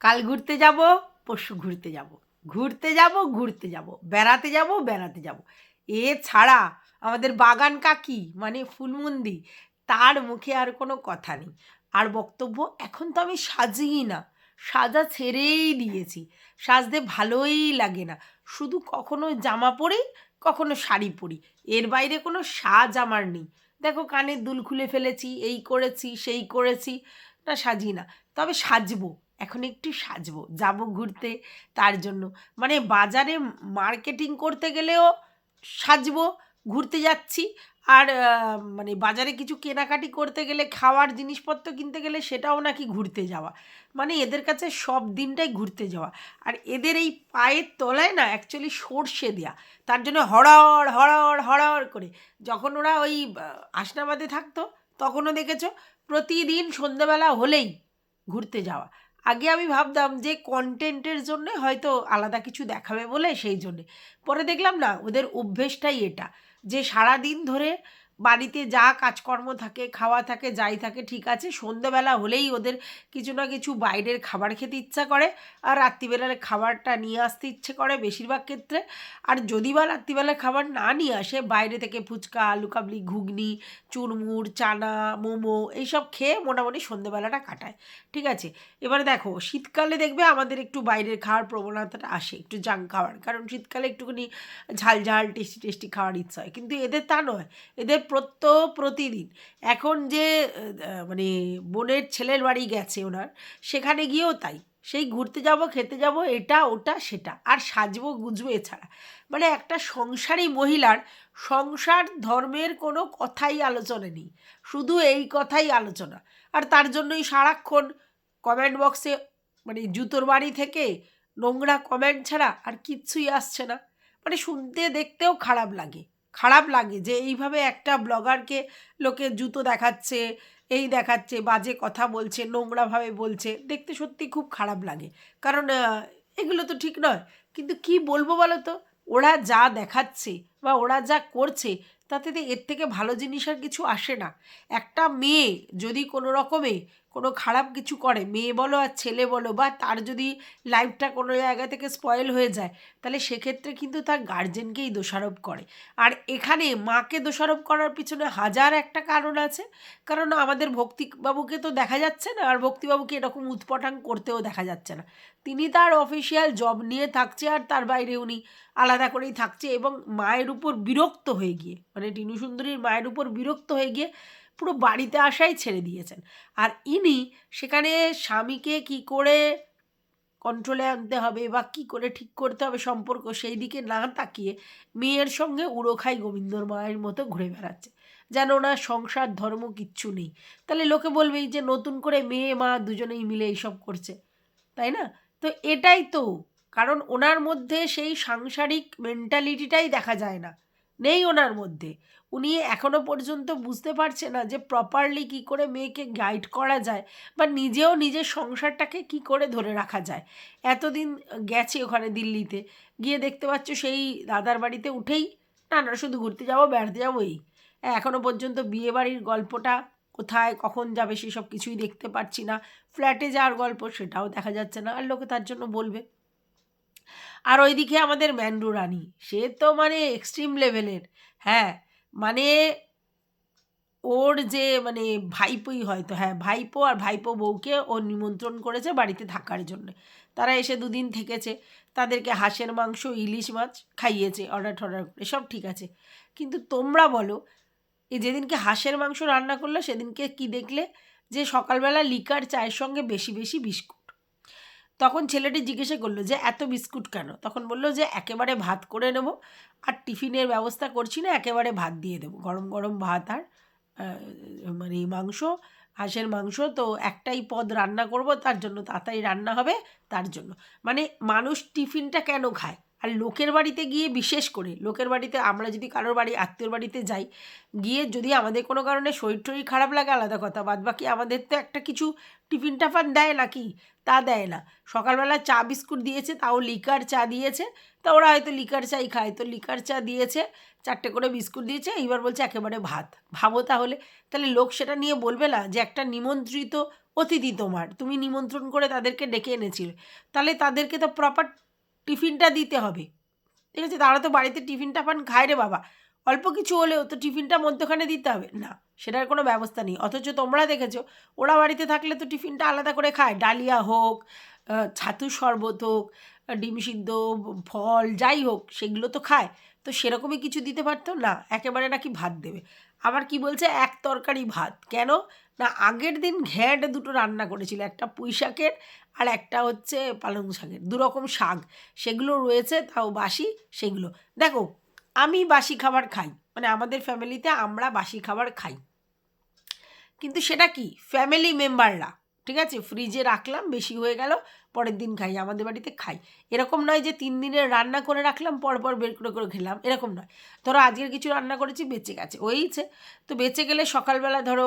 কাল ঘুরতে যাব, পরশু ঘুরতে যাব। ঘুরতে যাব ঘুরতে যাব। বেড়াতে যাব বেড়াতে যাব। এ ছাড়া আমাদের বাগান কাকি মানে ফুলমন্দি তার মুখে আর কোনো কথা নেই। আর বক্তব্য এখন তো আমি সাজিই না। সাজা ছেড়েই দিয়েছি। সাজতে ভালোই লাগে না। শুধু কখনো জামা পরি, কখনো শাড়ি পরি। এর বাইরে কোনো সাজ আমার নেই। দেখো কানের দুল খুলে ফেলেছি, এই করেছি, সেই করেছি। না, সাজি না। তবে সাজবো। এখন একটু সাজবো, যাব ঘুরতে তার জন্য। মানে বাজারে মার্কেটিং করতে গেলেও সাজবো, ঘুরতে যাচ্ছি। আর মানে বাজারে কিছু কেনাকাটি করতে গেলে, খাওয়ার জিনিসপত্র কিনতে গেলে সেটাও নাকি ঘুরতে যাওয়া। মানে এদের কাছে সব দিনটাই ঘুরতে যাওয়া। আর এদের এই পায়ের তলায় না অ্যাকচুয়ালি সর্ষে দেয়া। তার জন্য হড়ড় হড়ড় হড়ড় করে। যখন ওরা ওই আসনাবাদে থাকতো, তখনও দেখেছ, প্রতিদিন সন্ধ্যেবেলা হলেই ঘুরতে যাওয়া। আগে আমি ভাবতাম যে কন্টেন্টের জন্য হয়তো আলাদা কিছু দেখাবে বলে সেই জন্যে। পরে দেখলাম না, ওদের অভ্যেসটাই এটা। যে সারা দিন ধরে বাড়িতে যা কাজকর্ম থাকে, খাওয়া থাকে, যাই থাকে, ঠিক আছে। সন্ধ্যেবেলা হলেই ওদের কিছু না কিছু বাইরের খাবার খেতে ইচ্ছা করে আর রাত্রিবেলার খাবারটা নিয়ে আসতে ইচ্ছে করে বেশিরভাগ ক্ষেত্রে। আর যদি বা রাত্রিবেলার খাবার না নিয়ে আসে, বাইরে থেকে ফুচকা, আলু কাবলি, ঘুগনি চুরমুর চানা, মোমো এইসব খেয়ে মোটামুটি সন্ধ্যেবেলাটা কাটায়, ঠিক আছে? এবারে দেখো, শীতকালে দেখবে আমাদের একটু বাইরের খাওয়ার প্রবণতাটা আসে, একটু জাঙ্ক খাওয়ার। কারণ শীতকালে একটুখানি ঝাল ঝাল, টেস্টি টেস্টি খাওয়ার ইচ্ছা হয়। কিন্তু এদের তা নয়। এদের প্রত্য প্রতিদিন। এখন যে মানে বোনের ছেলের বাড়ি গেছে ওনার, সেখানে গিয়েও তাই। সেই ঘুরতে যাব, খেতে যাব, এটা, ওটা, সেটা। আর সাজবো, গুজবো এছাড়া। মানে একটা সংসারী মহিলার সংসার ধর্মের কোনো কথাই আলোচনা নেই। শুধু এই কথাই আলোচনা। আর তার জন্যই সারাক্ষণ কমেন্ট বক্সে মানে জুতোর বাড়ি থেকে নোংরা কমেন্ট ছাড়া আর কিচ্ছুই আসছে না। মানে শুনতে, দেখতেও খারাপ লাগে। খারাপ লাগে যে এইভাবে একটা ব্লগারকে লোকে জুতো দেখাচ্ছে, এই দেখাচ্ছে, বাজে কথা বলছে, নোংরাভাবে বলছে, দেখতে সত্যি খুব খারাপ লাগে। কারণ এগুলো তো ঠিক নয়। কিন্তু কি বলব বলো তো? ওরা যা দেখাচ্ছে বা ওরা যা করছে, তাতে এর থেকে ভালো জিনিস আর কিছু আসে না। একটা মেয়ে যদি কোনো রকমে কোনো খারাপ কিছু করে, মেয়ে বলো আর ছেলে বলো বা তার যদি লাইফটা কোনো জায়গা থেকে স্পয়েল হয়ে যায়, তাহলে সেক্ষেত্রে কিন্তু তার গার্জেনকেই দোষারোপ করে। আর এখানে মাকে দোষারোপ করার পিছনে হাজার একটা কারণ আছে। কারণ আমাদের ভক্তিবাবুকে তো দেখা যাচ্ছে না, আর ভক্তিবাবুকে এরকম উৎপটাং করতেও দেখা যাচ্ছে না। তিনি তার অফিসিয়াল জব নিয়ে থাকছে আর তার বাইরে উনি আলাদা করেই থাকছে এবং মায়ের উপর বিরক্ত হয়ে গিয়ে মানে টিনু সুন্দরীর মায়ের উপর বিরক্ত হয়ে গিয়ে পুরো বাড়িতে আসাই ছেড়ে দিয়েছেন। আর ইনি সেখানে স্বামীকে কি করে কন্ট্রোলে আনতে হবে বা কি করে ঠিক করতে হবে সম্পর্ক সেই দিকে না তাকিয়ে মেয়ের সঙ্গে উড়ো খাই গোবিন্দর মায়ের মতো ঘুরে বেড়াচ্ছে। যেন ওনার সংসার, ধর্ম কিচ্ছু নেই। তাহলে লোকে বলবেই যে নতুন করে মেয়ে, মা দুজনেই মিলে এইসব করছে। তাই না? তো এটাই তো, কারণ ওনার মধ্যে সেই সাংসারিক মেন্টালিটিটাই দেখা যায় না। নেই ওনার মধ্যে। উনি এখনও পর্যন্ত বুঝতে পারছে না যে প্রপারলি কি করে মেয়েকে গাইড করা যায় বা নিজেও নিজের সংসারটাকে কি করে ধরে রাখা যায়। এতদিন গেছে ওখানে দিল্লিতে, গিয়ে দেখতে পাচ্ছ সেই দাদার বাড়িতে উঠেই, না না, শুধু ঘুরতে যাব, বেড়াতে যাব এই এখনও পর্যন্ত বিয়েবাড়ির গল্পটা কোথায়, কখন যাবে সেসব কিছুই দেখতে পাচ্ছি না। ফ্ল্যাটে যাওয়ার গল্প সেটাও দেখা যাচ্ছে না। আর লোকে তার জন্য বলবে আর ওইদিকে আমাদের ম্যান্ডু রানী, সে তো মানে এক্সট্রিম লেভেলের হ্যাঁ মানে ওর যে মানে ভাইপোই হয়তো হ্যাঁ ভাইপো আর ভাইপো বউকে ও নিমন্ত্রণ করেছে বাড়িতে থাকার জন্য। তারা এসে দুদিন থেকেছে, তাদেরকে হাঁসের মাংস, ইলিশ মাছ খাইয়েছে অর্ডার টর্ডার করে, সব ঠিক আছে। কিন্তু তোমরা বলো, এই যেদিনকে হাঁসের মাংস রান্না করল সেদিনকে কি দেখলে? যে সকালবেলা লিকার চায়ের সঙ্গে বেশি বেশি বিস্কুট। তখন ছেলেটি জিজ্ঞাসা করল যে, এত বিস্কুট কেন? তখন বলল যে, একেবারে ভাত করে নেব আর টিফিনের ব্যবস্থা করছি না, একেবারে ভাত দিয়ে দেবো। গরম গরম ভাত আর মানে মাংস, হাঁসের মাংস, তো একটাই পদ রান্না করব, তার জন্য তাড়াতাড়ি রান্না হবে, তার জন্য। মানে মানুষ টিফিনটা কেন খায়? আর লোকের বাড়িতে গিয়ে বিশেষ করে, লোকের বাড়িতে আমরা যদি কারোর বাড়ি, আত্মীয়র বাড়িতে যাই, গিয়ে যদি আমাদের কোনো কারণে শরীর টরীর খারাপ লাগে, আলাদা কথা। বাদ বাকি আমাদের তো একটা কিছু টিফিন টাফান দেয় নাকি তা দেয় না। সকালবেলা চা বিস্কুট দিয়েছে, তাও লিকার চা দিয়েছে। তা ওরা হয়তো লিকার চাই খায়, তো লিকার চা দিয়েছে, চারটে করে বিস্কুট দিয়েছে, এইবার বলছে একেবারে ভাত। ভাবো তাহলে। তাহলে লোক সেটা নিয়ে বলবে না যে একটা নিমন্ত্রিত অতিথি তোমার। তুমি নিমন্ত্রণ করে তাদেরকে ডেকে এনেছিলে। তাহলে তাদেরকে তো প্রপার টিফিনটা দিতে হবে। ঠিক আছে? তারা তো বাড়িতে টিফিনটা পান, খায় রে বাবা। অল্প কিছু হলেও তো টিফিনটা মধ্যখানে দিতে হবে। না, সেটার কোনো ব্যবস্থা নেই। অথচ তোমরা দেখেছ, ওরা বাড়িতে থাকলে তো টিফিনটা আলাদা করে খায়। ডালিয়া হোক ছাতু শরবত হোক ডিম সিদ্ধ, ফল, যাই হোক, সেগুলো তো খায়। তো সেরকমই কিছু দিতে পারতো? না, একেবারে নাকি ভাত দেবে। আবার কি বলছে? এক তরকারি ভাত। কেন? না, আগের দিন ঘ্যাঁট দুটো রান্না করেছিল, একটা পুঁই শাকের আর একটা হচ্ছে পালং শাকের দুরকম শাক। সেগুলো রয়েছে, তাও বাসি, সেগুলো। দেখো, আমি বাসি খাবার খাই মানে আমাদের ফ্যামিলিতে আমরা বাসি খাবার খাই। কিন্তু সেটা কি? ফ্যামিলি মেম্বাররা ঠিক আছে? ফ্রিজে রাখলাম, বেশি হয়ে গেল, পরের দিন খাই, আমাদের বাড়িতে খাই। এরকম নয় যে তিন দিনের রান্না করে রাখলাম, পরপর বের করে করে খেলাম, এরকম নয়। ধরো আজকের কিছু রান্না করেছি, বেঁচে গেছে ওইছে তো বেঁচে গেলে সকালবেলা ধরো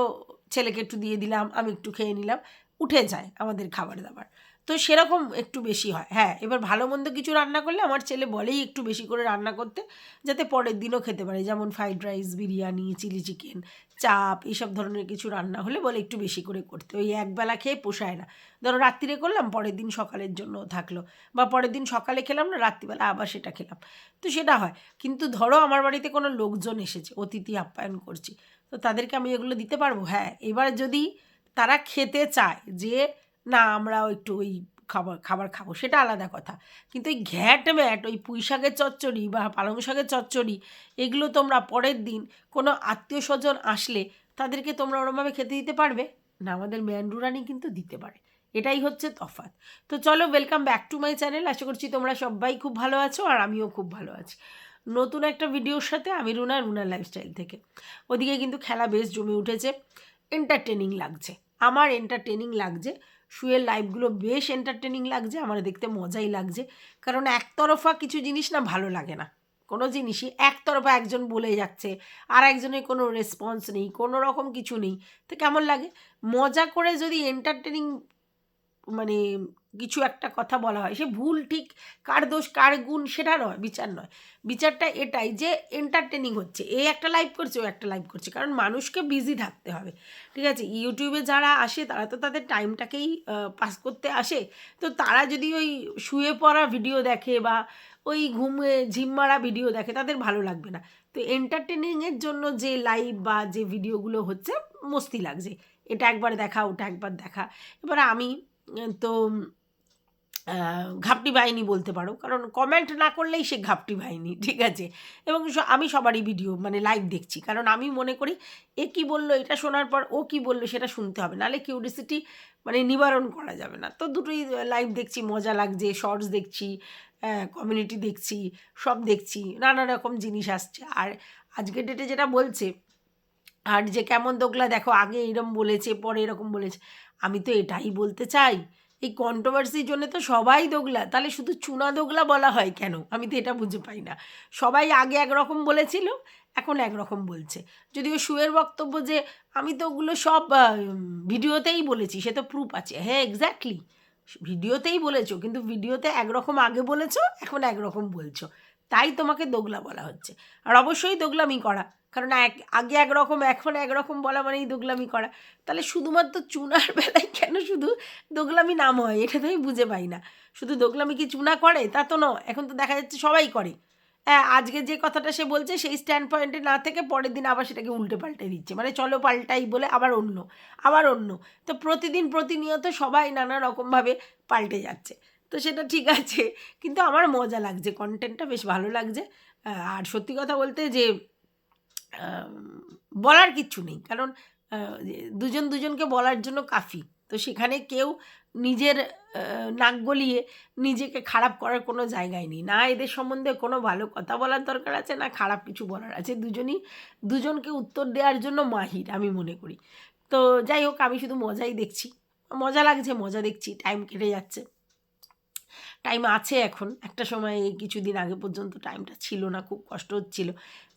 ছেলেকে একটু দিয়ে দিলাম, আমি একটু খেয়ে নিলাম, উঠে যায় আমাদের খাবার দাবার। তো সেরকম একটু বেশি হয়। হ্যাঁ এবার ভালো মন্দ কিছু রান্না করলে আমার ছেলে বলেই একটু বেশি করে রান্না করতে, যাতে পরের দিনও খেতে পারে। যেমন fried rice biryani chilli chicken chaap এইসব ধরনের কিছু রান্না হলে বলে একটু বেশি করে করতে। ওই একবেলা খেয়ে পোষায় না। ধরো রাত্রিরে করলাম, পরের দিন সকালের জন্য থাকল। বা পরের দিন সকালে খেলাম না রাত্রিবেলা আবার সেটা খেলাম। তো সেটা হয়। কিন্তু ধরো আমার বাড়িতে কোনো লোকজন এসেছে, অতিথি আপ্যায়ন করছি, তো তাদেরকে আমি এগুলো দিতে পারব? হ্যাঁ এবার যদি তারা খেতে চায় যে না, আমরাও একটু ওই খাবার খাবার খাব। সেটা আলাদা কথা। কিন্তু ওই ঘ্যাট ম্যাট, ওই পুঁই শাকের চচ্চড়ি বা পালং শাকের চচ্চড়ি, এগুলো তোমরা পরের দিন কোনো আত্মীয় স্বজন আসলে তাদেরকে তোমরা ওরমভাবে খেতে দিতে পারবে? না, আমাদের ম্যান্ডুরানি কিন্তু দিতে পারে। এটাই হচ্ছে তফাৎ। তো চলো welcome back to my channel আশা করছি তোমরা সবাই খুব ভালো আছো আর আমিও খুব ভালো আছি। নতুন একটা ভিডিওর সাথে আমি রুনা রুনার লাইফস্টাইল থেকে। ওদিকে কিন্তু খেলা বেশ জমে উঠেছে। এন্টারটেনিং লাগছে। আমার এন্টারটেনিং লাগছে। শুয়ের লাইভগুলো বেশ এন্টারটেনিং লাগছে, আমার দেখতে মজাই লাগছে। কারণ একতরফা কিছু জিনিস না ভালো লাগে না। কোনো জিনিসই একতরফা একজন বলে যাচ্ছে, আর একজনের কোনো রেসপন্স নেই, কোনো রকম কিছু নেই। তো কেমন লাগে? মজা করে যদি এন্টারটেনিং মানে কিছু একটা কথা বলা হয়। সে ভুল ঠিক কার দোষ, কার গুণ সেটা নয়, বিচার নয়। বিচারটা এটাই যে এন্টারটেনিং হচ্ছে। এ একটা লাইভ করছে, ও একটা লাইভ করছে। কারণ মানুষকে বিজি থাকতে হবে। ঠিক আছে? ইউটিউবে যারা আসে, তারা তো তাদের টাইমটাকেই পাস করতে আসে। তো তারা যদি ওই শুয়ে পড়া ভিডিও দেখে বা ওই ঘুমে ঝিম মারা ভিডিও দেখে, তাদের ভালো লাগবে না। তো এন্টারটেনিংয়ের জন্য যে লাইভ বা যে ভিডিওগুলো হচ্ছে, মস্তি লাগছে। এটা একবার দেখা, ওটা একবার দেখা। এবার আমি তো ঘাপটি বাহিনী বলতে পারো। কারণ কমেন্ট না করলেই সে ঘাপটি বাহিনী, ঠিক আছে? এবং আমি সবারই ভিডিও মানে লাইভ দেখছি। কারণ আমি মনে করি, এ কি বলল, এটা শোনার পর ও কি বলল, সেটা শুনতে হবে। নাহলে কিউরিসিটি মানে নিবারণ করা যাবে না। তো দুটোই লাইভ দেখছি, মজা লাগছে শর্টস দেখছি কমিউনিটি দেখছি, সব দেখছি, নানা রকম জিনিস আসছে। আর আজকের ডেটে যেটা বলছে, আর যে কেমন দোকলা দেখো আগে এরকম বলেছে, পরে এরকম বলেছে। আমি তো এটাই বলতে চাই, এই কন্ট্রোভার্সির জন্য তো সবাই দোগলা, তাহলে শুধু চুনা দোগলা বলা হয় কেন? আমি তো এটা বুঝে পাই না। সবাই আগে একরকম বলেছিল, এখন একরকম বলছে। যদিও শুয়ের বক্তব্য যে আমি তো ওগুলো সব ভিডিওতেই বলেছি, সে তো প্রুফ আছে। হ্যাঁ এক্স্যাক্টলি ভিডিওতেই বলেছ, কিন্তু ভিডিওতে একরকম আগে বলেছ, এখন একরকম বলছো। তাই তোমাকে দোগলা বলা হচ্ছে। আর অবশ্যই দোগলামি করা। কারণ এক, আগে একরকম, এখন একরকম বলা মানেই দোগলামি করা। তাহলে শুধুমাত্র চুনার বেলায় কেন শুধু দোগলামি নাম হয়? এটা তো আমি বুঝে পাই না। শুধু দোগলামি কি চুনা করে? তা তো নয়। এখন তো দেখা যাচ্ছে সবাই করে। হ্যাঁ আজকে যে কথাটা সে বলছে, সেই স্ট্যান্ড পয়েন্টে না থেকে পরের দিন আবার সেটাকে উল্টে পাল্টে দিচ্ছে। মানে চলো পাল্টাই বলে আবার অন্য আবার অন্য। তো প্রতিদিন প্রতিনিয়ত সবাই নানা রকমভাবে পাল্টে যাচ্ছে। তো সেটা ঠিক আছে। কিন্তু আমার মজা লাগছে কন্টেন্টটা বেশ ভালো লাগছে। আর সত্যি কথা বলতে যে বলার কিচ্ছু নেই। কারণ দুজন দুজনকে বলার জন্য কাফি। তো সেখানে কেউ নিজের নাক গলিয়ে নিজেকে খারাপ করার কোনো জায়গায় নেই। না এদের সম্বন্ধে কোনো ভালো কথা বলার দরকার আছে, না খারাপ কিছু বলার আছে। দুজনই, দুজনকে উত্তর দেওয়ার জন্য মাহির, আমি মনে করি। তো যাই হোক, আমি শুধু মজাই দেখছি। মজা লাগছে, মজা দেখছি। টাইম কেটে যাচ্ছে। টাইম আছে এখন। একটা সময় কিছুদিন আগে পর্যন্ত টাইমটা ছিল না, খুব কষ্ট হচ্ছিল।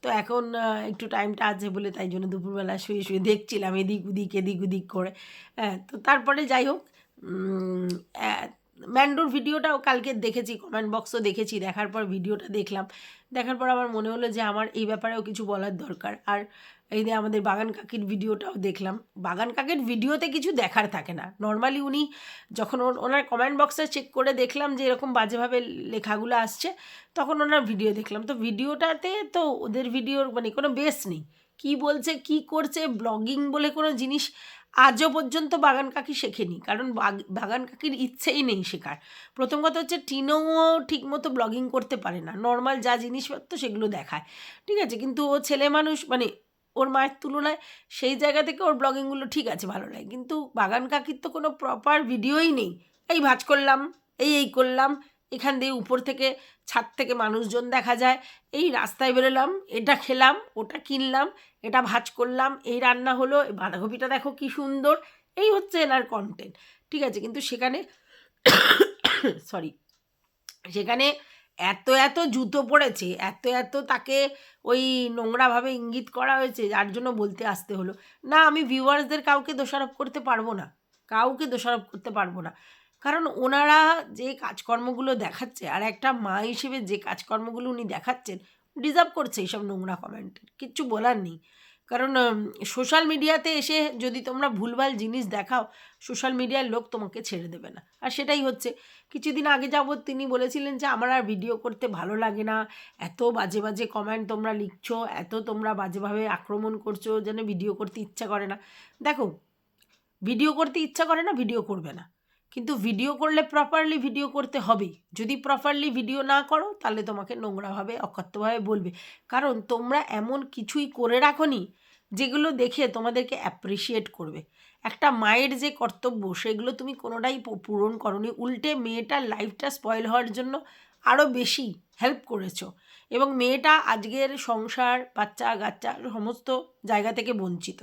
তো এখন একটু টাইমটা আছে বলে তাই জন্য দুপুরবেলা শুয়ে শুয়ে দেখছিলাম এদিক ওদিক এদিক ওদিক করে। হ্যাঁ তো তারপরে যাই হোক ম্যান্ডোর ভিডিওটাও কালকে দেখেছি কমেন্ট বক্সও দেখেছি। দেখার পর ভিডিওটা দেখলাম। দেখার পর আমার মনে হলো যে আমার এই ব্যাপারেও কিছু বলার দরকার। আর এই যে আমাদের বাগান কাকির ভিডিওটাও দেখলাম। বাগান কাকির ভিডিওতে কিছু দেখার থাকে না। নর্মালি উনি যখন ওনার কমেন্ট বক্সে চেক করে দেখলাম যে এরকম বাজেভাবে লেখাগুলো আসছে, তখন ওনার ভিডিও দেখলাম। তো ভিডিওটাতে তো ওদের ভিডিওর মানে কোনো বেস নেই। কি বলছে, কি করছে ব্লগিং বলে কোনো জিনিস আজও পর্যন্ত বাগান কাকি শেখেনি। কারণ বাগ- বাগান কাকির ইচ্ছেই নেই শেখার। প্রথম কথা হচ্ছে টিনোও ঠিকমতো ব্লগিং করতে পারে না। নর্মাল যা জিনিসপত্র সেগুলো দেখায়। ঠিক আছে? কিন্তু ও ছেলে মানুষ মানে ওর মায়ের তুলনায় সেই জায়গা থেকে ওর ব্লগিংগুলো ঠিক আছে, ভালো লাগে। কিন্তু বাগান কাকির তো কোনো প্রপার ভিডিওই নেই। এই ভাজ করলাম, এই এই করলাম, এখান দিয়ে উপর থেকে ছাদ থেকে মানুষজন দেখা যায়। এই রাস্তায় বেরোলাম, এটা খেলাম, ওটা কিনলাম, এটা ভাজ করলাম, এই রান্না হলো, এই বাঁধাকপিটা দেখো কি সুন্দর। এই হচ্ছে এনার কন্টেন্ট ঠিক আছে? কিন্তু সেখানে সরি সেখানে এত এত জুতো পড়েছে, এত এত তাকে ওই নোংরাভাবে ইঙ্গিত করা হয়েছে, যার জন্য বলতে আসতে হলো। না, আমি ভিউয়ার্সদের কাউকে দোষারোপ করতে পারব না, কাউকে দোষারোপ করতে পারব না। কারণ ওনারা যে কাজকর্মগুলো দেখাচ্ছে, আর একটা মা হিসেবে যে কাজকর্মগুলো উনি দেখাচ্ছেন, ডিজার্ভ করছে এইসব নোংরা কমেন্টের কিচ্ছু বলার নেই। কারণ সোশ্যাল মিডিয়াতে এসে যদি তোমরা ভুলভাল জিনিস দেখাও সোশ্যাল মিডিয়ার লোক তোমাকে ছেড়ে দেবে না। আর সেটাই হচ্ছে। কিছুদিন আগে যাবৎ তিনি বলেছিলেন যে, আমার আর ভিডিও করতে ভালো লাগে না। এত বাজে বাজে কমেন্ট তোমরা লিখছো, এত তোমরা বাজেভাবে আক্রমণ করছ, যেন ভিডিও করতে ইচ্ছা করে না। দেখো ভিডিও করতে ইচ্ছা করে না ভিডিও করবে না। কিন্তু ভিডিও করলে প্রপারলি ভিডিও করতে হবে। যদি প্রপারলি ভিডিও না করো, তাহলে তোমাকে নোংরাভাবে, অকথ্যভাবে বলবে। কারণ তোমরা এমন কিছুই করে রাখোনি যেগুলো দেখে তোমাদেরকে অ্যাপ্রিসিয়েট করবে। একটা মায়ের যে কর্তব্য, সেগুলো তুমি কোনোটাই পূরণ করনি। উল্টে মেয়েটার লাইফটা স্পয়েল হওয়ার জন্য আরও বেশি হেল্প করেছ। এবং মেয়েটা আজকের সংসার, বাচ্চা গাচ্চা সমস্ত জায়গা থেকে বঞ্চিত।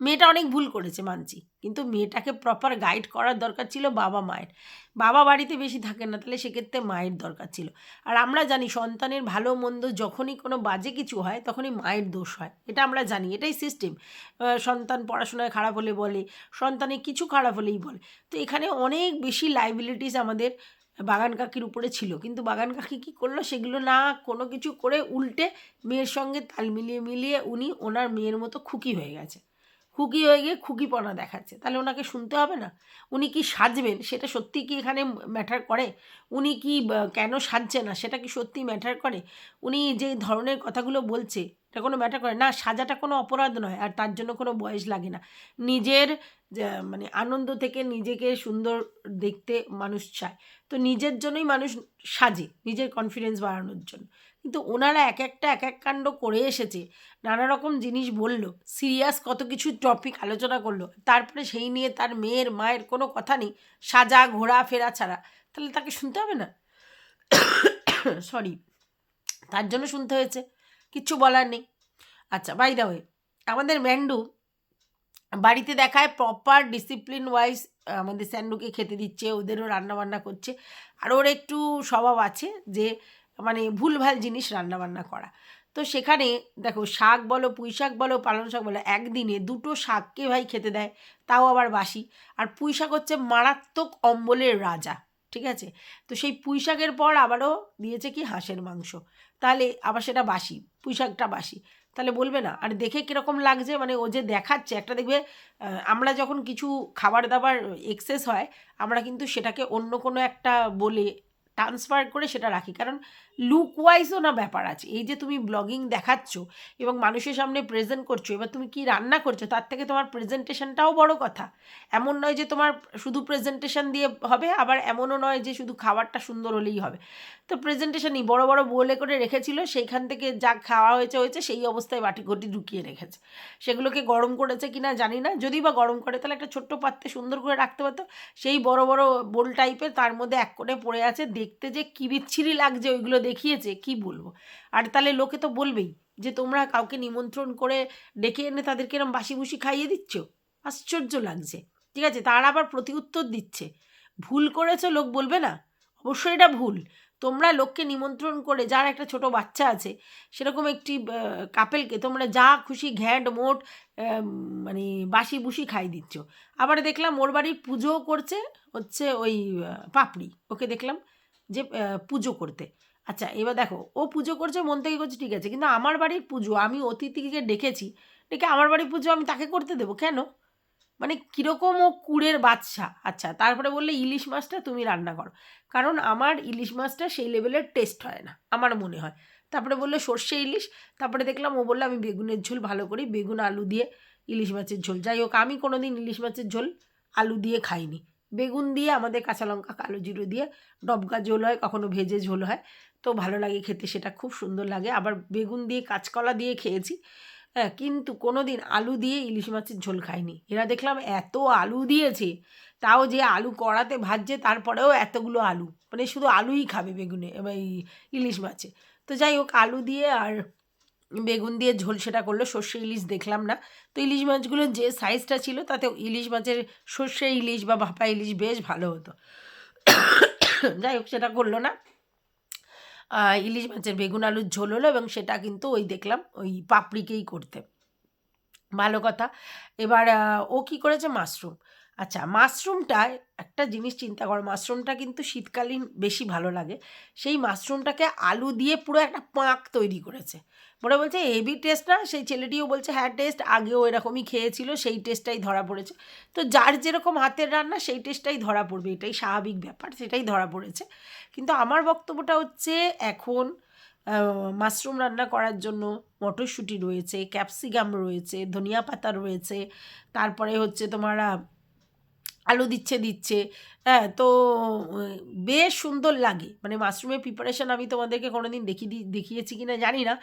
মেয়েটা অনেক ভুল করেছে, মানছি। কিন্তু মেয়েটাকে প্রপার গাইড করার দরকার ছিল বাবা মায়ের। বাবা বাড়িতে বেশি থাকে না, তাহলে সেক্ষেত্রে মায়ের দরকার ছিল। আর আমরা জানি সন্তানের ভালো মন্দ যখনই কোনো বাজে কিছু হয়, তখনই মায়ের দোষ হয়। এটা আমরা জানি, এটাই সিস্টেম সন্তান পড়াশোনায় খারাপ হলে বলে সন্তানের কিছু খারাপ হলেই বলে। তো এখানে অনেক বেশি লাইবিলিটিস আমাদের বাগান কাকির উপরে ছিল। কিন্তু বাগান কাকি কী করল? সেগুলো না কোনো কিছু করে উল্টে মেয়ের সঙ্গে তাল মিলিয়ে মিলিয়ে উনি ওনার মেয়ের মতো খুকি হয়ে গেছে। খুকি হয়ে গিয়ে খুকিপনা দেখাচ্ছে। তাহলে ওনাকে শুনতে হবে না? উনি কি সাজবেন? সেটা সত্যি কি এখানে ম্যাটার করে? উনি কি কেন সাজছে না? সেটা কি সত্যি ম্যাটার করে? উনি যে ধরনের কথাগুলো বলছে এটা কোনো ম্যাটার করে না। সাজাটা কোনো অপরাধ নয়, আর তার জন্য কোনো বয়স লাগে না। নিজের মানে আনন্দ থেকে নিজেকে সুন্দর দেখতে মানুষ চায়। তো নিজের জন্যই মানুষ সাজে, নিজের কনফিডেন্স বাড়ানোর জন্য। কিন্তু ওনারা এক একটা, এক এক কাণ্ড করে এসেছে, নানা রকম জিনিস বলল সিরিয়াস কত কিছু টপিক আলোচনা করল। তারপরে সেই নিয়ে তার মেয়ের, মায়ের কোনো কথা নেই, সাজা, ঘোরা, ফেরা ছাড়া। তাহলে তাকে শুনতে হবে না? সরি তার জন্য শুনতে হয়েছে। কিচ্ছু বলার নেই। আচ্ছা বাই দা ওয়ে আমাদের ম্যান্ডু বাড়িতে দেখায় প্রপার ডিসিপ্লিন ওয়াইজ আমাদের স্যান্ডুকে খেতে দিচ্ছে, ওদেরও রান্নাবান্না করছে, আর ওর একটু স্বভাব আছে যে মানে ভুলভাল জিনিস রান্নাবান্না করা। তো সেখানে দেখো, শাক বলো, পুঁই শাক বলো, পালং শাক বলো, একদিনে দুটো শাককে ভাই খেতে দেয়, তাও আবার বাসি। আর পুঁই শাক হচ্ছে মারাত্মক অম্বলের রাজা, ঠিক আছে? তো সেই পুঁই শাকের পর আবারও দিয়েছে কি? হাঁসের মাংস। তাহলে আবার সেটা বাসি। পুঁই শাকটা বাসি। তাহলে বলবে না। আর দেখে কীরকম লাগছে মানে ও যে দেখাচ্ছে, একটা দেখবে আমরা যখন কিছু খাবার দাবার এক্সেস হয়, আমরা কিন্তু সেটাকে অন্য কোনো একটা বলে ট্রান্সফার করে সেটা রাখি। কারণ লুক ওয়াইজও না ব্যাপার আছে। এই যে তুমি ব্লগিং দেখাচ্ছ এবং মানুষের সামনে প্রেজেন্ট করছ, এবার তুমি কি রান্না করছ, তার থেকে তোমার প্রেজেন্টেশনটাও বড় কথা। এমন নয় যে তোমার শুধু প্রেজেন্টেশন দিয়ে হবে, আবার এমনও নয় যে শুধু খাবারটা সুন্দর হলেই হবে। তো প্রেজেন্টেশনই বড় বড় বোলে করে রেখেছিল, সেইখান থেকে যা খাওয়া হয়েছে হয়েছে, সেই অবস্থায় বাটি ঘটি ঢুকিয়ে রেখেছে। সেগুলোকে গরম করেছে কিনা জানি না, যদি বা গরম করে, তাহলে একটা ছোট্ট পাত্রে সুন্দর করে রাখতে পারতো। সেই বড় বড় বোল টাইপের তার মধ্যে এক কোণে পড়ে আছে, দেখতে যে কী বিচ্ছিরি লাগছে ওইগুলো দেখিয়েছে, কি বলব? আর তাহলে লোকে তো বলবেই যে, তোমরা কাউকে নিমন্ত্রণ করে ডেকে এনে তাদেরকে এরম বাসি বুসি খাইয়ে দিচ্ছ? আশ্চর্য লাগছে। ঠিক আছে? তারা আবার প্রতি উত্তর দিচ্ছে। ভুল করেছ লোক বলবে না? অবশ্যই এটা ভুল। তোমরা লোককে নিমন্ত্রণ করে, যার একটা ছোট বাচ্চা আছে, সেরকম একটি কাপেলকে তোমরা যা খুশি ঘ্যাঁট, মোট মানে বাসি বুসি খাই দিচ্ছ। আবার দেখলাম ওর বাড়ির পুজোও করছে, হচ্ছে ওই পাপড়ি। ওকে দেখলাম যে পুজো করতে। আচ্ছা এবার দেখো, ও পুজো করছে, মন থেকে করছে, ঠিক আছে। কিন্তু আমার বাড়ির পুজো, আমি অতিথিকে ডেকেছি, ডেকে আমার বাড়ির পুজো আমি তাকে করতে দেবো, কেন? মানে কীরকম ও কুড়ের বাচ্চা আচ্ছা তারপরে বললে, ইলিশ মাছটা তুমি রান্না করো। কারণ আমার ইলিশ মাছটা সেই লেভেলের টেস্ট হয় না, আমার মনে হয়। তারপরে বলল, সর্ষে ইলিশ? তারপরে দেখলাম, ও বলল, আমি বেগুনের ঝোল ভালো করি, বেগুন, আলু দিয়ে ইলিশ মাছের ঝোল। যাই হোক, আমি কোনো দিন ইলিশ মাছের ঝোল, আলু দিয়ে খাইনি। বেগুন দিয়ে আমাদের কাঁচা লঙ্কা, কালো জিরো দিয়ে ডবকা ঝোল হয়, কখনো ভেজে ঝোল হয়। তো ভালো লাগে খেতে, সেটা খুব সুন্দর লাগে। আবার বেগুন দিয়ে কাঁচকলা দিয়ে খেয়েছি হ্যাঁ কিন্তু কোনো দিন আলু দিয়ে ইলিশ মাছের ঝোল খাইনি। এরা দেখলাম এত আলু দিয়েছে, তাও যে আলু কড়াতে ভাজছে, তারপরেও এতগুলো আলু। মানে শুধু আলুই খাবে বেগুনে এবার ইলিশ মাছে। তো যাই হোক, আলু দিয়ে আর বেগুন দিয়ে ঝোল সেটা করল, সর্ষে ইলিশ দেখলাম না। তো ইলিশ মাছগুলো যে সাইজটা ছিল, তাতে ইলিশ মাছের সর্ষে ইলিশ বা ভাপা ইলিশ বেশ ভালো হতো। যাই হোক, সেটা করল না। ইলিশ মাছের বেগুন আলুর ঝোল হলো এবং সেটা কিন্তু ওই দেখলাম, ওই পাপড়িকেই করতে। ভালো কথা। এবার ও কি করেছে? মাশরুম। আচ্ছা মাশরুমটা, একটা জিনিস চিন্তা করো, মাশরুমটা কিন্তু শীতকালীন বেশি ভালো লাগে। সেই মাশরুমটাকে আলু দিয়ে পুরো একটা পাঁক তৈরি করেছে। বলে বলছে হেভি টেস্ট না? সেই ছেলেটিও বলছে হ্যাঁ টেস্ট। আগেও এরকমই খেয়েছিল, সেই টেস্টটাই ধরা পড়েছে। তো যার যেরকম হাতের রান্না, সেই টেস্টটাই ধরা পড়বে। এটাই স্বাভাবিক ব্যাপার, সেটাই ধরা পড়েছে। কিন্তু আমার বক্তব্যটা হচ্ছে এখন মাশরুম রান্না করার জন্য মটরশুঁটি রয়েছে, ক্যাপসিকাম রয়েছে, ধনিয়া পাতা রয়েছে, তারপরে হচ্ছে তোমার আলু দিচ্ছে দিচ্ছে। হ্যাঁ তো বেশ সুন্দর লাগে। মানে মাশরুমের প্রিপারেশান আমি তোমাদেরকে কোনোদিন দেখি দেখিয়েছি কি না জানি না।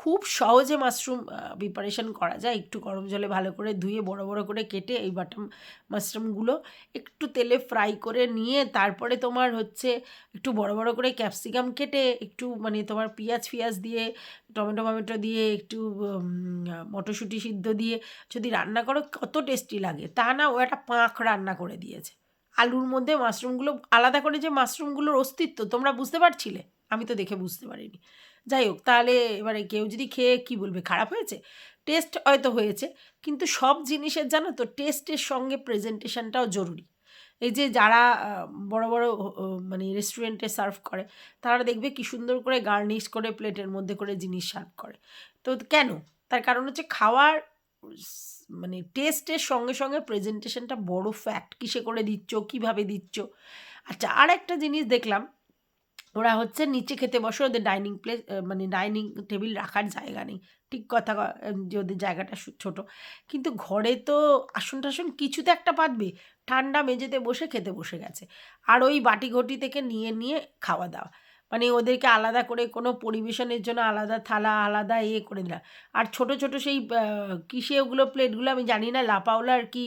খুব সহজে মাশরুম প্রিপারেশান করা যায়। একটু গরম জলে ভালো করে ধুয়ে, বড় বড় করে কেটে এই বাটাম মাশরুমগুলো একটু তেলে ফ্রাই করে নিয়ে, তারপরে তোমার হচ্ছে একটু বড় বড় করে ক্যাপসিকাম কেটে, একটু মানে তোমার পেঁয়াজ, ফিয়াজ দিয়ে, টমেটো টমেটো দিয়ে, একটু মটরশুঁটি সিদ্ধ দিয়ে যদি রান্না করো, কত টেস্টি লাগে। তা না, ও একটা পাঁক রান্না করে দিয়েছে। আলুর মধ্যে মাশরুমগুলো, আলাদা করে যে মাশরুমগুলোর অস্তিত্ব তোমরা বুঝতে পারছিলে? আমি তো দেখে বুঝতে পারিনি। যাই হোক, তাহলে এবারে কেউ যদি খেয়ে কি বলবে, খারাপ হয়েছে? টেস্ট হয়তো হয়েছে, কিন্তু সব জিনিসের জানো তো, টেস্টের সঙ্গে প্রেজেন্টেশনটাও জরুরি। এই যে যারা বড় বড় মানে রেস্টুরেন্টে সার্ভ করে, তারা দেখবে কি সুন্দর করে গার্নিশ করে, প্লেটের মধ্যে করে জিনিস সার্ভ করে। তো কেন? তার কারণ হচ্ছে খাওয়ার মানে টেস্টের সঙ্গে সঙ্গে প্রেজেন্টেশনটা বড় ফ্যাক্ট কিসে করে দিচ্ছ, কীভাবে দিচ্ছ? আচ্ছা আর একটা জিনিস দেখলাম, ওরা হচ্ছে নিচে খেতে বসে ওদের ডাইনিং প্লেস মানে ডাইনিং টেবিল রাখার জায়গা নেই। ঠিক কথা যে ওদের জায়গাটা ছোট। কিন্তু ঘরে তো আসন টাসন কিছু তো একটা পাতবে। ঠান্ডা মেঝেতে বসে খেতে বসে গেছে। আর ওই বাটি ঘটি থেকে নিয়ে নিয়ে খাওয়া দাওয়া। মানে ওদেরকে আলাদা করে কোনো পরিবেশনের জন্য আলাদা থালা, আলাদা এ করে দিলাম। আর ছোট ছোট সেই কিসে ওগুলো প্লেটগুলো আমি জানি না লাপাওলা আর কি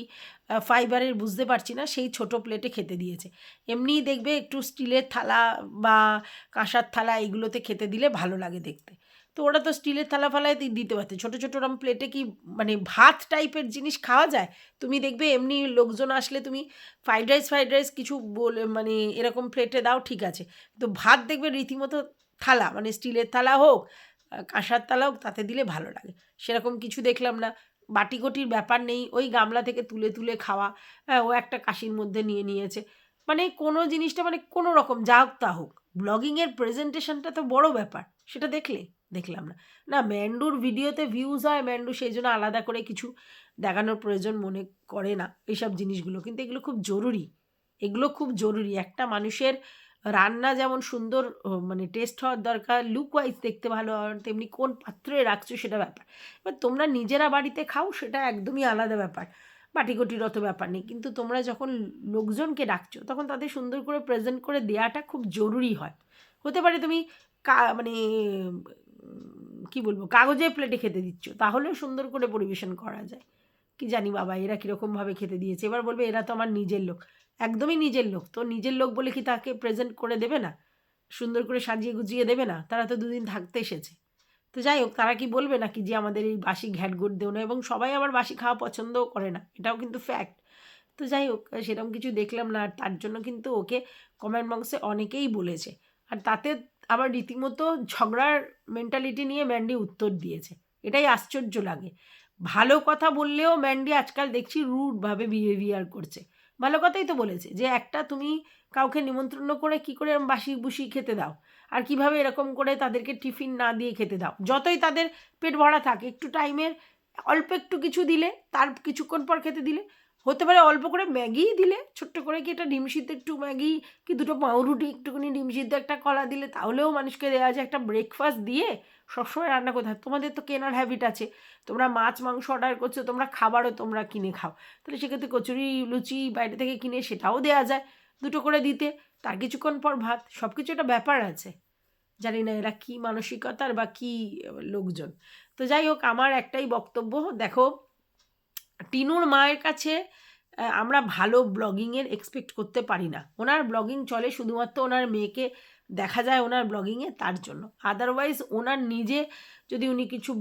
ফাইবারের বুঝতে পারছি না, সেই ছোট প্লেটে খেতে দিয়েছে। এমনিই দেখবে একটু স্টিলের থালা বা কাঁসার থালা এগুলোতে খেতে দিলে ভালো লাগে দেখতে। তো ওরা তো স্টিলের থালা ফালায় দিতে পারতে। ছোটো ছোটো ওরম প্লেটে কি মানে ভাত টাইপের জিনিস খাওয়া যায়? তুমি দেখবে এমনি লোকজন আসলে তুমি ফ্রাইড রাইস ফ্রাইড রাইস কিছু বলে মানে এরকম প্লেটে দাও, ঠিক আছে। তো ভাত দেখবে রীতিমতো থালা মানে স্টিলের থালা হোক কাঁসার থালা হোক, তাতে দিলে ভালো লাগে। সেরকম কিছু দেখলাম না। বাটিকটির ব্যাপার নেই। ওই গামলা থেকে তুলে তুলে খাওয়া হ্যাঁ ও একটা কাশির মধ্যে নিয়ে নিয়েছে। মানে কোনো জিনিসটা মানে কোনো রকম, যা হোক তা হোক। ব্লগিংয়ের প্রেজেন্টেশনটা তো বড় ব্যাপার, সেটা দেখলে। দেখলাম না। না, ম্যান্ডুর ভিডিওতে ভিউজ হয়, ম্যান্ডু সেই জন্য আলাদা করে কিছু দেখানোর প্রয়োজন মনে করে না এইসব জিনিসগুলো। কিন্তু এগুলো খুব জরুরি। এগুলো খুব জরুরি। একটা মানুষের রান্না যেমন সুন্দর মানে টেস্ট হওয়ার দরকার লুক ওয়াইজ দেখতে ভালো হওয়ার, তেমনি কোন পাত্রে রাখছো সেটা ব্যাপার। এবার তোমরা নিজেরা বাড়িতে খাও, সেটা একদমই আলাদা ব্যাপার। বাটিকটির অত ব্যাপার নেই। কিন্তু তোমরা যখন লোকজনকে ডাকছো, তখন তাদের সুন্দর করে প্রেজেন্ট করে দেওয়াটা খুব জরুরি হয়। হতে পারে তুমি কা মানে কি বলব কাগজের প্লেটে খেতে দিচ্ছ, তাহলেও সুন্দর করে পরিবেশন করা যায়। কি জানি বাবা, এরা কীরকমভাবে খেতে দিয়েছে। এবার বলবে, এরা তো আমার নিজের লোক। একদমই নিজের লোক। তো নিজের লোক বলে কি তাকে প্রেজেন্ট করে দেবে না? সুন্দর করে সাজিয়ে গুজিয়ে দেবে না? তারা তো দুদিন থাকতে এসেছে। তো যাই হোক, তারা কি বলবে নাকি যে আমাদের এই বাসি ঘ্যাট গুড় দেও না? এবং সবাই আবার বাসি খাওয়া পছন্দও করে না। এটাও কিন্তু ফ্যাক্ট তো যাই হোক সেরকম কিছু দেখলাম না। আর তার জন্য কিন্তু ওকে কমেন্ট বক্সে অনেকেই বলেছে। আর তাতে আবার রীতিমতো ঝগড়ার মেন্টালিটি নিয়ে ম্যান্ডি উত্তর দিয়েছে। এটাই আশ্চর্য লাগে। ভালো কথা বললেও ম্যান্ডি আজকাল দেখছি রুডভাবে বিহেভিয়ার করছে। ভালো কথাই তো বলেছে যে, একটা তুমি কাউকে নিমন্ত্রণ করে কি করে বাসি বুসি খেতে দাও? আর কীভাবে এরকম করে তাদেরকে টিফিন না দিয়ে খেতে দাও? যতই তাদের পেট ভরা থাকে, একটু টাইমের অল্প একটু কিছু দিলে, তার কিছুক্ষণ পর খেতে দিলে হতে পারে অল্প করে ম্যাগিই দিলে, ছোট্ট করে কি একটা ডিম সিদ্ধ একটু ম্যাগি কি দুটো পাউরুটি একটুখানি ডিম সিদ্ধ একটা কলা দিলে, তাহলেও মানুষকে দেওয়া যায় একটা ব্রেকফাস্ট দিয়ে সবসময় রান্না করতে হয়। তোমাদের তো কেনার হ্যাবিট আছে। তোমরা মাছ, মাংস অর্ডার করছ, তোমরা খাবারও তোমরা কিনে খাও। তাহলে সেক্ষেত্রে কচুরি, লুচি বাইরে থেকে কিনে সেটাও দেওয়া যায় দুটো করে দিতে। তার কিছুক্ষণ পর ভাত সব কিছু একটা ব্যাপার আছে। জানি না এরা কী মানসিকতার বা কী লোকজন। তো যাই হোক, আমার একটাই বক্তব্য, দেখো টিনুর মায়ের কাছে আমরা ভালো ব্লগিংয়ের এক্সপেক্ট করতে পারি না। ওনার ব্লগিং চলে শুধুমাত্র ওনার মেয়েকে দেখা যায় ওনার ব্লগিংয়ে তার জন্য। আদারওয়াইজ ওনার নিজে যদি উনি কিছু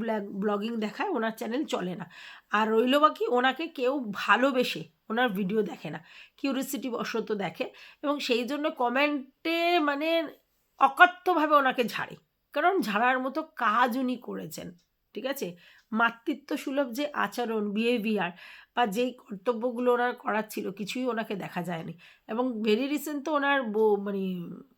ব্লগিং দেখায় ওনার চ্যানেল চলে না। আর রইল বাকি ওনাকে কেউ ভালোবেসে ওনার ভিডিও দেখে না। কিউরিসিটি বশত দেখে এবং সেই জন্য কমেন্টে মানে অকথ্যভাবে ওনাকে ঝাড়ে। কারণ ঝাড়ার মতো কাজ উনি করেছেন। ঠিক আছে? মাতৃত্ব সুলভ যে আচরণ বিহেভিয়ার বা যেই কর্তব্যগুলো ওনার করার ছিল, কিছুই ওনাকে দেখা যায়নি। এবং ভেরি রিসেন্ট তো ওনার বউ মানে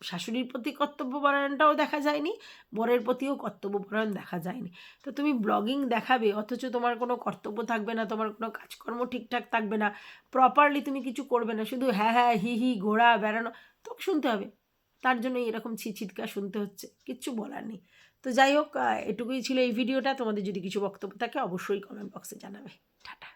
শাশুড়ির প্রতি কর্তব্য পরায়ণটাও দেখা যায়নি, বরের প্রতিও কর্তব্য পরায়ণ দেখা যায়নি। তো তুমি ব্লগিং দেখাবে, অথচ তোমার কোনো কর্তব্য থাকবে না, তোমার কোনো কাজকর্ম ঠিকঠাক থাকবে না প্রপারলি তুমি কিছু করবে না, শুধু হ্যাঁ হ্যাঁ হি হি ঘোরা বেড়ানো তো শুনতে হবে। তার জন্য এরকম ছি চিৎকার শুনতে হচ্ছে, কিচ্ছু বলার নেই। তো যাই হোক এটুকুই ছিল এই ভিডিওটা। তোমাদের যদি কিছু বক্তব্য থাকে, অবশ্যই কমেন্ট বক্সে জানাবে। টাটা।